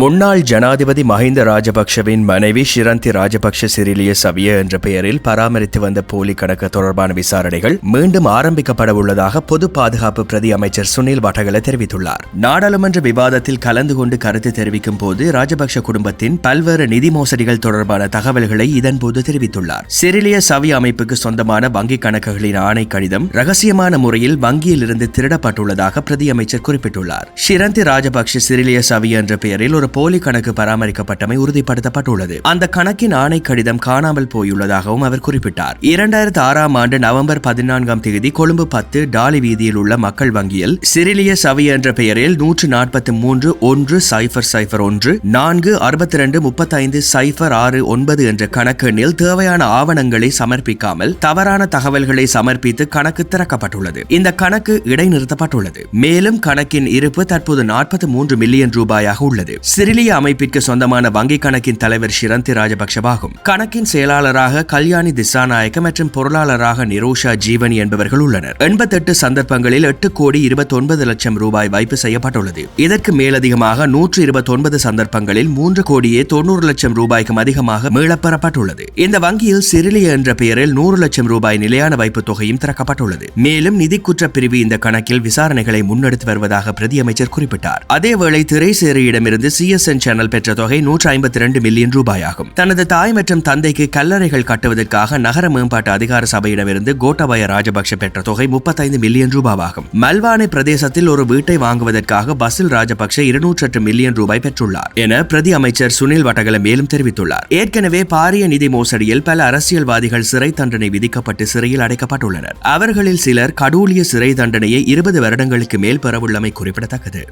முன்னாள் ஜனாதிபதி மஹிந்த ராஜபக்ஷவின் மனைவி ஷிரந்தி ராஜபக்ஷ சிறிலிய சவிய என்ற பெயரில் பராமரித்து வந்த போலி கணக்கு தொடர்பான விசாரணைகள் மீண்டும் ஆரம்பிக்கப்பட உள்ளதாக பொது பாதுகாப்பு பிரதி அமைச்சர் சுனில் வட்டகல தெரிவித்துள்ளார். நாடாளுமன்ற விவாதத்தில் கலந்து கொண்டு கருத்து தெரிவிக்கும் போது ராஜபக்ஷ குடும்பத்தின் பல்வேறு நிதி மோசடிகள் தொடர்பான தகவல்களை இதன்போது தெரிவித்துள்ளார். சிறிலிய சவி அமைப்புக்கு சொந்தமான வங்கிக் கணக்குகளின் ஆணை கடிதம் ரகசியமான முறையில் வங்கியில் இருந்து திருடப்பட்டுள்ளதாக பிரதி அமைச்சர் குறிப்பிட்டுள்ளார். ஷிரந்தி ராஜபக்ஷ சிறிலிய சவி என்ற பெயரில் ஒரு போலி கணக்கு பராமரிக்கப்பட்டமை உறுதிப்படுத்தப்பட்டுள்ளது. அந்த கணக்கின் ஆணை கடிதம் காணாமல் போயுள்ளதாகவும் அவர் குறிப்பிட்டார். இரண்டாயிரத்தி ஆறாம் ஆண்டு நவம்பர் பதினான்காம் தேதி கொழும்பு பத்து டாலி வீதியில் உள்ள மக்கள் வங்கியில் சிறிலிய சவி என்ற பெயரில் நூற்று நாற்பத்தி மூன்று ஒன்று சைபர் சைபர் ஒன்று நான்கு அறுபத்தி ரெண்டு முப்பத்தைந்து சைபர் ஆறு ஒன்பது என்ற கணக்கெண்ணில் தேவையான ஆவணங்களை சமர்ப்பிக்காமல் தவறான தகவல்களை சமர்ப்பித்து கணக்கு திறக்கப்பட்டுள்ளது. இந்த கணக்கு இடைநிறுத்தப்பட்டுள்ளது. மேலும் கணக்கின் இருப்பு தற்போது நாற்பத்தி மூன்று மில்லியன் ரூபாயாக உள்ளது. சிறிலிய அமைப்பிற்கு சொந்தமான வங்கி கணக்கின் தலைவர் ஷிரந்தி ராஜபக்ஷவாகும். கணக்கின் செயலாளராக கல்யாணி திசாநாயக்க மற்றும் பொருளாளராக நிரோஷா ஜீவனி என்பவர்கள் உள்ளனர். எண்பத்தெட்டு சந்தர்ப்பங்களில் எட்டு கோடி இருபத்தொன்பது லட்சம் ரூபாய் வைப்பு செய்யப்பட்டுள்ளது. இதற்கு மேலதிகமாக நூற்று இருபத்தொன்பது சந்தர்ப்பங்களில் மூன்று கோடியே தொண்ணூறு லட்சம் ரூபாய்க்கும் அதிகமாக மீளப்பெறப்பட்டுள்ளது. இந்த வங்கியில் சிறிலிய என்ற பெயரில் நூறு லட்சம் ரூபாய் நிலையான வைப்பு தொகையும் திறக்கப்பட்டுள்ளது. மேலும் நிதி குற்ற பிரிவு இந்த கணக்கில் விசாரணைகளை முன்னெடுத்து வருவதாக பிரதி அமைச்சர் குறிப்பிட்டார். அதேவேளை திரைசேரியிடமிருந்து சிஎஸ்என் சேனல் பெற்ற தொகை நூற்று ஐம்பத்தி இரண்டு மில்லியன் ரூபாயாகும். தனது தாய் மற்றும் தந்தைக்கு கல்லறைகள் கட்டுவதற்காக நகர மேம்பாட்டு அதிகார சபையிடமிருந்து கோட்டபாய ராஜபக்ஷ பெற்ற தொகை முப்பத்தைந்து மில்லியன் ரூபாவாகும். மல்வானை பிரதேசத்தில் ஒரு வீட்டை வாங்குவதற்காக பசில் ராஜபக்ஷ இருநூற்று மில்லியன் ரூபாய் பெற்றுள்ளார் என பிரதி அமைச்சர் சுனில் வட்டகல மேலும் தெரிவித்துள்ளார். ஏற்கனவே பாரிய நிதி மோசடியில் பல அரசியல்வாதிகள் சிறை தண்டனை விதிக்கப்பட்டு சிறையில் அடைக்கப்பட்டுள்ளனர். அவர்களில் சிலர் கடூழிய சிறை தண்டனையை இருபது வருடங்களுக்கு மேல் பெறவுள்ளமை குறிப்பிடத்தக்கது.